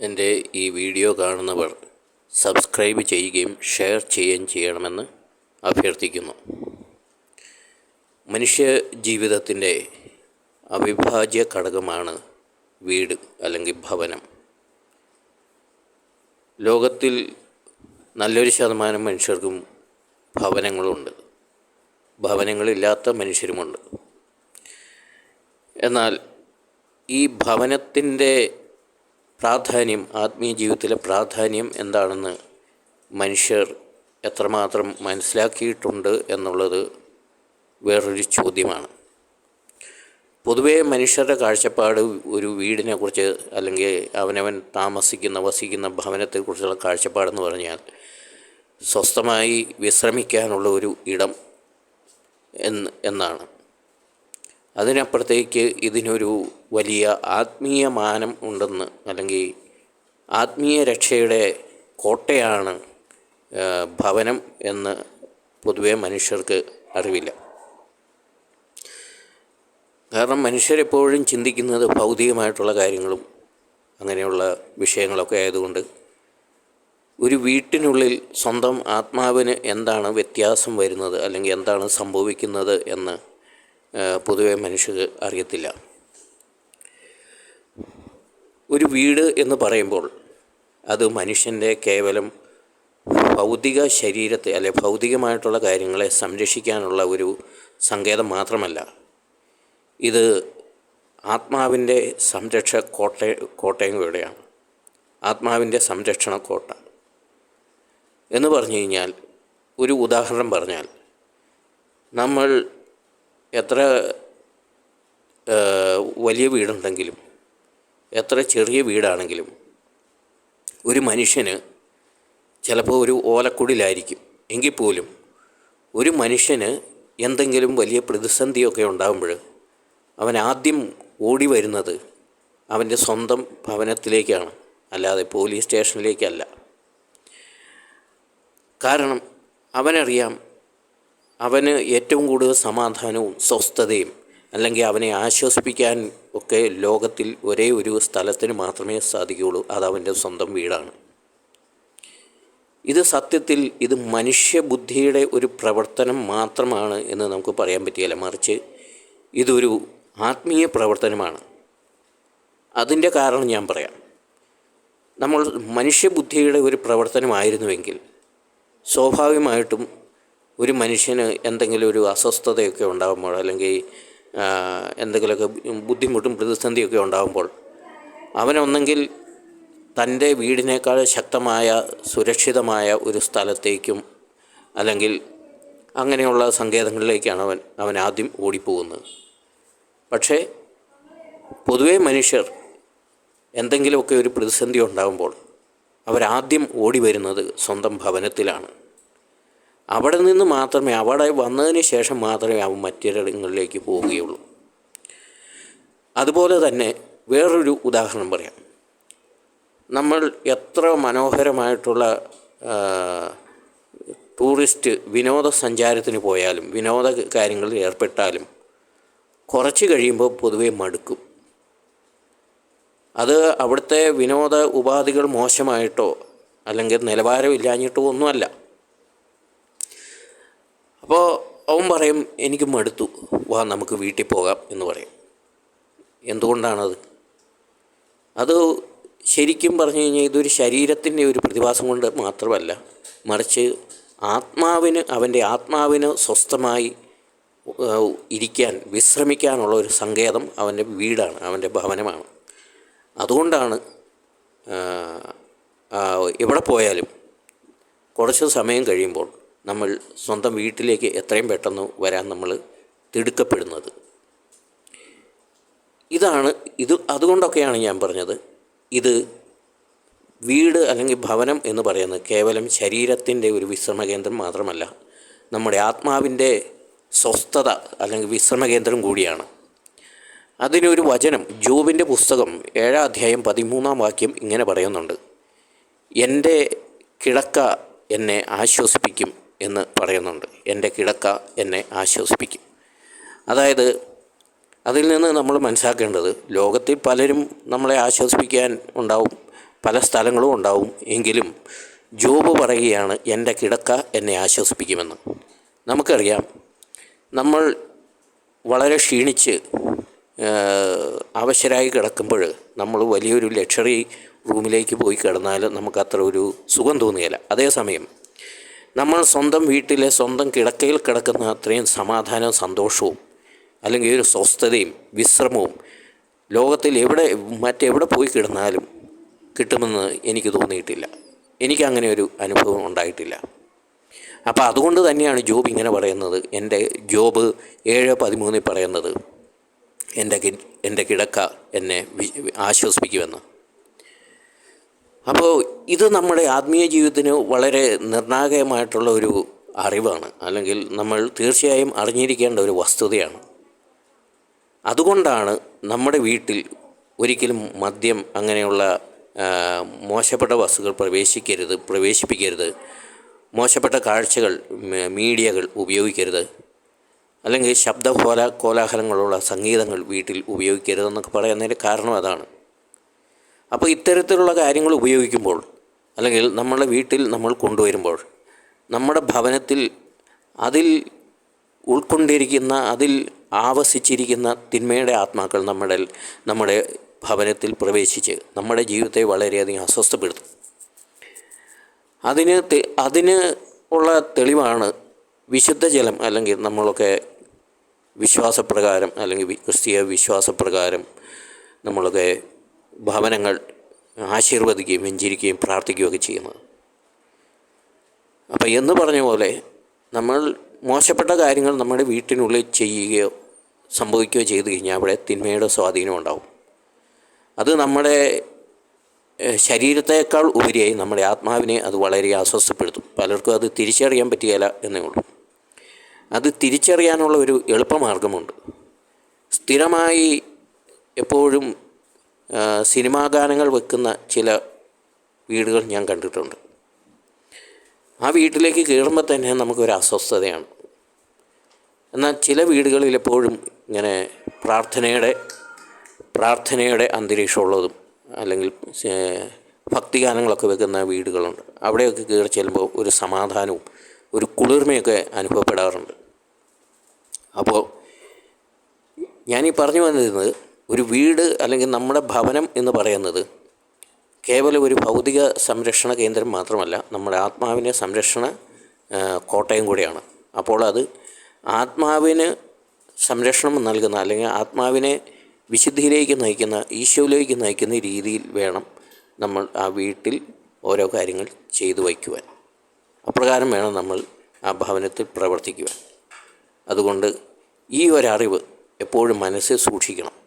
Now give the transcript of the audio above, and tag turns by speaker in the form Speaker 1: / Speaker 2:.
Speaker 1: എന്റെ ഈ വീഡിയോ കാണുന്നവർ സബ്സ്ക്രൈബ് ചെയ്യുകയും ഷെയർ ചെയ്യുകയും ചെയ്യണമെന്ന് അഭ്യർത്ഥിക്കുന്നു. മനുഷ്യ ജീവിതത്തിന്റെ അവിഭാജ്യ ഘടകമാണ് വീട് അല്ലെങ്കിൽ ഭവനം. ലോകത്തിൽ നല്ലൊരു ശതമാനം മനുഷ്യർക്കും ഭവനങ്ങളുണ്ട്. ഭവനങ്ങളില്ലാത്ത മനുഷ്യരുമുണ്ട്. എന്നാൽ ഈ ഭവനത്തിന്റെ പ്രാധാന്യം ആത്മീയ ജീവിതത്തിലെ പ്രാധാന്യം എന്താണെന്ന് മനുഷ്യർ എത്രമാത്രം മനസ്സിലാക്കിയിട്ടുണ്ട് എന്നുള്ളത് വേറൊരു ചോദ്യമാണ്. പൊതുവേ മനുഷ്യരുടെ കാഴ്ചപ്പാട് ഒരു വീടിനെക്കുറിച്ച് അല്ലെങ്കിൽ അവനവൻ താമസിക്കുന്ന വസിക്കുന്ന ഭവനത്തെക്കുറിച്ചുള്ള കാഴ്ചപ്പാടെന്ന് പറഞ്ഞാൽ സ്വസ്ഥമായി വിശ്രമിക്കാനുള്ള ഒരു ഇടം എന്ന് എന്നാണ്. അതിനപ്പുറത്തേക്ക് ഇതിനൊരു വലിയ ആത്മീയ മാനം ഉണ്ടെന്ന് അല്ലെങ്കിൽ ആത്മീയ രക്ഷയുടെ കോട്ടയാണ് ഭവനം എന്ന് പൊതുവെ മനുഷ്യർക്ക് അറിവില്ല. കാരണം മനുഷ്യരെപ്പോഴും ചിന്തിക്കുന്നത് ഭൗതികമായിട്ടുള്ള കാര്യങ്ങളും അങ്ങനെയുള്ള വിഷയങ്ങളൊക്കെ ആയതുകൊണ്ട് ഒരു വീട്ടിനുള്ളിൽ സ്വന്തം ആത്മാവിന് എന്താണ് വ്യത്യാസം വരുന്നത് അല്ലെങ്കിൽ എന്താണ് സംഭവിക്കുന്നത് എന്ന് പൊതുവെ മനുഷ്യർ അറിയത്തില്ല. ഒരു വീട് എന്ന് പറയുമ്പോൾ അത് മനുഷ്യന്റെ കേവലം ഭൗതിക ശരീരത്തെ അല്ലെ ഭൗതികമായിട്ടുള്ള കാര്യങ്ങളെ സംരക്ഷിക്കാനുള്ള ഒരു സങ്കേതം മാത്രമല്ല. ഇത് ആത്മാവിന്റെ സംരക്ഷ കോട്ട കോട്ടയം കൂടെയാണ് ആത്മാവിന്റെ സംരക്ഷണ കോട്ട. എന്ന് പറഞ്ഞു കഴിഞ്ഞാൽ ഒരു ഉദാഹരണം പറഞ്ഞാൽ നമ്മൾ എത്ര വലിയ വീടുണ്ടെങ്കിലും എത്ര ചെറിയ വീടാണെങ്കിലും ഒരു മനുഷ്യന് ചിലപ്പോൾ ഒരു ഓലക്കുടിലായിരിക്കും. എങ്കിൽ പോലും ഒരു മനുഷ്യന് എന്തെങ്കിലും വലിയ പ്രതിസന്ധിയൊക്കെ ഉണ്ടാകുമ്പോൾ അവൻ ആദ്യം ഓടി വരുന്നത് അവന്റെ സ്വന്തം ഭവനത്തിലേക്കാണ്. അല്ലാതെ പോലീസ് സ്റ്റേഷനിലേക്കല്ല. കാരണം അവനറിയാം അവന് ഏറ്റവും കൂടുതൽ സമാധാനവും സ്വസ്ഥതയും അല്ലെങ്കിൽ അവനെ ആശ്വസിപ്പിക്കാൻ ഒക്കെ ലോകത്തിൽ ഒരേ ഒരു സ്ഥലത്തിന് മാത്രമേ സാധിക്കുകയുള്ളൂ. അത് സ്വന്തം വീടാണ്. ഇത് സത്യത്തിൽ ഇത് മനുഷ്യബുദ്ധിയുടെ ഒരു പ്രവർത്തനം മാത്രമാണ് എന്ന് നമുക്ക് പറയാൻ പറ്റിയല്ല മറിച്ച് ഇതൊരു ആത്മീയ പ്രവർത്തനമാണ്. അതിന്റെ കാരണം ഞാൻ പറയാം. നമ്മൾ മനുഷ്യബുദ്ധിയുടെ ഒരു പ്രവർത്തനമായിരുന്നുവെങ്കിൽ സ്വാഭാവികമായിട്ടും ഒരു മനുഷ്യന് എന്തെങ്കിലും ഒരു അസ്വസ്ഥതയൊക്കെ ഉണ്ടാകുമ്പോൾ അല്ലെങ്കിൽ എന്തെങ്കിലുമൊക്കെ ബുദ്ധിമുട്ടും പ്രതിസന്ധിയൊക്കെ ഉണ്ടാകുമ്പോൾ അവനൊന്നെങ്കിൽ തന്റെ വീടിനേക്കാൾ ശക്തമായ സുരക്ഷിതമായ ഒരു സ്ഥലത്തേക്കും അല്ലെങ്കിൽ അങ്ങനെയുള്ള സങ്കേതങ്ങളിലേക്കാണ് അവൻ അവൻ ആദ്യം ഓടിപ്പോകുന്നത്. പക്ഷേ പൊതുവേ മനുഷ്യർ എന്തെങ്കിലുമൊക്കെ ഒരു പ്രതിസന്ധി ഉണ്ടാകുമ്പോൾ അവരാദ്യം ഓടി വരുന്നത് സ്വന്തം ഭവനത്തിലാണ്. അവിടെ നിന്ന് മാത്രമേ അവിടെ വന്നതിന് ശേഷം മാത്രമേ അവൻ മറ്റൊരിടങ്ങളിലേക്ക് പോവുകയുള്ളൂ. അതുപോലെ തന്നെ വേറൊരു ഉദാഹരണം പറയാം. നമ്മൾ എത്ര മനോഹരമായിട്ടുള്ള ടൂറിസ്റ്റ് വിനോദസഞ്ചാരത്തിന് പോയാലും വിനോദ കാര്യങ്ങളിൽ ഏർപ്പെട്ടാലും കുറച്ച് കഴിയുമ്പോൾ പൊതുവെ മടുക്കും. അത് അവിടുത്തെ വിനോദ ഉപാധികൾ മോശമായിട്ടോ അല്ലെങ്കിൽ നിലവാരമില്ലാഞ്ഞിട്ടോ ഒന്നുമല്ല. അപ്പോൾ അവൻ പറയും എനിക്ക് മടുത്തു. വാ നമുക്ക് വീട്ടിൽ പോകാം എന്ന് പറയും. എന്തുകൊണ്ടാണത്? അത് ശരിക്കും പറഞ്ഞു കഴിഞ്ഞാൽ ഇതൊരു ശരീരത്തിന്റെ ഒരു പ്രതിഭാസം കൊണ്ട് മാത്രമല്ല മറിച്ച് ആത്മാവിന് അവന്റെ ആത്മാവിന് സ്വസ്ഥമായി ഇരിക്കാൻ വിശ്രമിക്കാനുള്ള ഒരു സങ്കേതം അവന്റെ വീടാണ് അവന്റെ ഭവനമാണ്. അതുകൊണ്ടാണ് എവിടെ പോയാലും കുറച്ച് സമയം കഴിയുമ്പോൾ നമ്മൾ സ്വന്തം വീട്ടിലേക്ക് എത്രയും പെട്ടെന്ന് വരാൻ നമ്മൾ തിടുക്കപ്പെടുന്നത്. ഇതാണ് ഇത് അതുകൊണ്ടൊക്കെയാണ് ഞാൻ പറഞ്ഞത്. ഇത് വീട് അല്ലെങ്കിൽ ഭവനം എന്ന് പറയുന്നത് കേവലം ശരീരത്തിന്റെ ഒരു വിശ്രമ കേന്ദ്രം മാത്രമല്ല നമ്മുടെ ആത്മാവിന്റെ സ്വസ്ഥത അല്ലെങ്കിൽ വിശ്രമ കേന്ദ്രം കൂടിയാണ്. അതിനൊരു വചനം ജോബിന്റെ പുസ്തകം ഏഴാം അധ്യായം പതിമൂന്നാം വാക്യം ഇങ്ങനെ പറയുന്നുണ്ട്. എന്റെ കിടക്ക എന്നെ ആശ്വസിപ്പിക്കും. എന്ന് പറയുന്നുണ്ട്. എന്റെ കിടക്ക എന്നെ ആശ്വസിപ്പിക്കും. അതായത് അതിൽ നിന്ന് നമ്മൾ മനസ്സിലാക്കേണ്ടത് ലോകത്തിൽ പലരും നമ്മളെ ആശ്വസിപ്പിക്കാൻ ഉണ്ടാവും പല സ്ഥലങ്ങളും ഉണ്ടാവും. എങ്കിലും ജോബ് പറയുകയാണ് എന്റെ കിടക്ക എന്നെ ആശ്വസിപ്പിക്കുമെന്ന്. നമുക്കറിയാം നമ്മൾ വളരെ ക്ഷീണിച്ച് അവശരായി കിടക്കുമ്പോൾ നമ്മൾ വലിയൊരു ലക്ഷറി റൂമിലേക്ക് പോയി കിടന്നാൽ നമുക്ക് അത്ര ഒരു സുഖം തോന്നുകയില്ല. അതേസമയം നമ്മൾ സ്വന്തം വീട്ടിലെ സ്വന്തം കിടക്കയിൽ കിടക്കുന്ന അത്രയും സമാധാനവും സന്തോഷവും അല്ലെങ്കിൽ ഒരു സ്വസ്ഥതയും വിശ്രമവും ലോകത്തിൽ എവിടെ മറ്റെവിടെ പോയി കിടന്നാലും കിട്ടുമെന്ന് എനിക്ക് തോന്നിയിട്ടില്ല. എനിക്കങ്ങനെ ഒരു അനുഭവം ഉണ്ടായിട്ടില്ല. അപ്പോൾ അതുകൊണ്ട് തന്നെയാണ് ജോബ് ഇങ്ങനെ പറയുന്നത്. എന്റെ ജോബ് ഏഴ് പതിമൂന്നിൽ പറയുന്നത് എന്റെ എന്റെ കിടക്ക എന്നെ ആശ്വസിപ്പിക്കുമെന്ന്. അപ്പോൾ ഇത് നമ്മുടെ ആത്മീയ ജീവിതത്തിന് വളരെ നിർണായകമായിട്ടുള്ള ഒരു അറിവാണ്. അല്ലെങ്കിൽ നമ്മൾ തീർച്ചയായും അറിഞ്ഞിരിക്കേണ്ട ഒരു വസ്തുതയാണ്. അതുകൊണ്ടാണ് നമ്മുടെ വീട്ടിൽ ഒരിക്കലും മദ്യം അങ്ങനെയുള്ള മോശപ്പെട്ട വസ്തുക്കൾ പ്രവേശിക്കരുത് പ്രവേശിപ്പിക്കരുത്. മോശപ്പെട്ട കാഴ്ചകൾ മീഡിയകൾ ഉപയോഗിക്കരുത്. അല്ലെങ്കിൽ ശബ്ദ കോല കോലാഹലങ്ങളുള്ള സംഗീതങ്ങൾ വീട്ടിൽ ഉപയോഗിക്കരുതെന്നൊക്കെ പറയുന്നതിന്റെ കാരണം അതാണ്. അപ്പോൾ ഇത്തരത്തിലുള്ള കാര്യങ്ങൾ ഉപയോഗിക്കുമ്പോൾ അല്ലെങ്കിൽ നമ്മുടെ വീട്ടിൽ നമ്മൾ കൊണ്ടുവരുമ്പോൾ നമ്മുടെ ഭവനത്തിൽ അതിൽ ഉൾക്കൊണ്ടിരിക്കുന്ന അതിൽ ആവസിച്ചിരിക്കുന്ന തിന്മയുടെ ആത്മാക്കൾ നമ്മുടെ നമ്മുടെ ഭവനത്തിൽ പ്രവേശിച്ച് നമ്മുടെ ജീവിതത്തെ വളരെയധികം അസ്വസ്ഥപ്പെടുത്തും. അതിന് അതിന് ഉള്ള തെളിവാണ് വിശുദ്ധ ജലം അല്ലെങ്കിൽ നമ്മളൊക്കെ വിശ്വാസപ്രകാരം അല്ലെങ്കിൽ ക്രിസ്തീയ വിശ്വാസപ്രകാരം നമ്മളൊക്കെ ഭവനങ്ങൾ ആശീർവദിക്കുകയും വെഞ്ചിരിക്കുകയും പ്രാർത്ഥിക്കുകയൊക്കെ ചെയ്യുന്നത്. അപ്പോൾ എന്ന് പറഞ്ഞ പോലെ നമ്മൾ മോശപ്പെട്ട കാര്യങ്ങൾ നമ്മുടെ വീട്ടിനുള്ളിൽ ചെയ്യുകയോ സംഭവിക്കുകയോ ചെയ്തു കഴിഞ്ഞാൽ അവിടെ തിന്മയുടെ സ്വാധീനം ഉണ്ടാവും. അത് നമ്മുടെ ശരീരത്തേക്കാൾ ഉപരിയായി നമ്മുടെ ആത്മാവിനെ അത് വളരെ അസ്വസ്ഥപ്പെടുത്തും. പലർക്കും അത് തിരിച്ചറിയാൻ പറ്റുകയില്ല എന്നേ ഉള്ളൂ. അത് തിരിച്ചറിയാനുള്ള ഒരു എളുപ്പമാർഗമുണ്ട്. സ്ഥിരമായി എപ്പോഴും സിനിമാ ഗാനങ്ങൾ വെക്കുന്ന ചില വീടുകൾ ഞാൻ കണ്ടിട്ടുണ്ട്. ആ വീട്ടിലേക്ക് കയറുമ്പോൾ തന്നെ നമുക്കൊരു അസ്വസ്ഥതയാണ്. എന്നാൽ ചില വീടുകളിൽ എപ്പോഴും ഇങ്ങനെ പ്രാർത്ഥനയുടെ പ്രാർത്ഥനയുടെ അന്തരീക്ഷമുള്ളതും അല്ലെങ്കിൽ ഭക്തിഗാനങ്ങളൊക്കെ വെക്കുന്ന വീടുകളുണ്ട്. അവിടെയൊക്കെ കയറി ചെല്ലുമ്പോൾ ഒരു സമാധാനവും ഒരു കുളിർമയൊക്കെ അനുഭവപ്പെടാറുണ്ട്. അപ്പോൾ ഞാനീ പറഞ്ഞു വന്നിരുന്നത് ഒരു വീട് അല്ലെങ്കിൽ നമ്മുടെ ഭവനം എന്ന് പറയുന്നത് കേവലം ഒരു ഭൗതിക സംരക്ഷണ കേന്ദ്രം മാത്രമല്ല നമ്മുടെ ആത്മാവിന്റെ സംരക്ഷണ കോട്ടയം കൂടിയാണ്. അപ്പോൾ അത് ആത്മാവിന് സംരക്ഷണം നൽകുന്ന അല്ലെങ്കിൽ ആത്മാവിനെ വിശുദ്ധിയിലേക്ക് നയിക്കുന്ന ഈശോയിലേക്ക് നയിക്കുന്ന രീതിയിൽ വേണം നമ്മൾ ആ വീട്ടിൽ ഓരോ കാര്യങ്ങൾ ചെയ്തു വയ്ക്കുവാൻ. അപ്രകാരം വേണം നമ്മൾ ആ ഭവനത്തിൽ പ്രവർത്തിക്കുവാൻ. അതുകൊണ്ട് ഈ ഒരറിവ് എപ്പോഴും മനസ്സിൽ സൂക്ഷിക്കണം.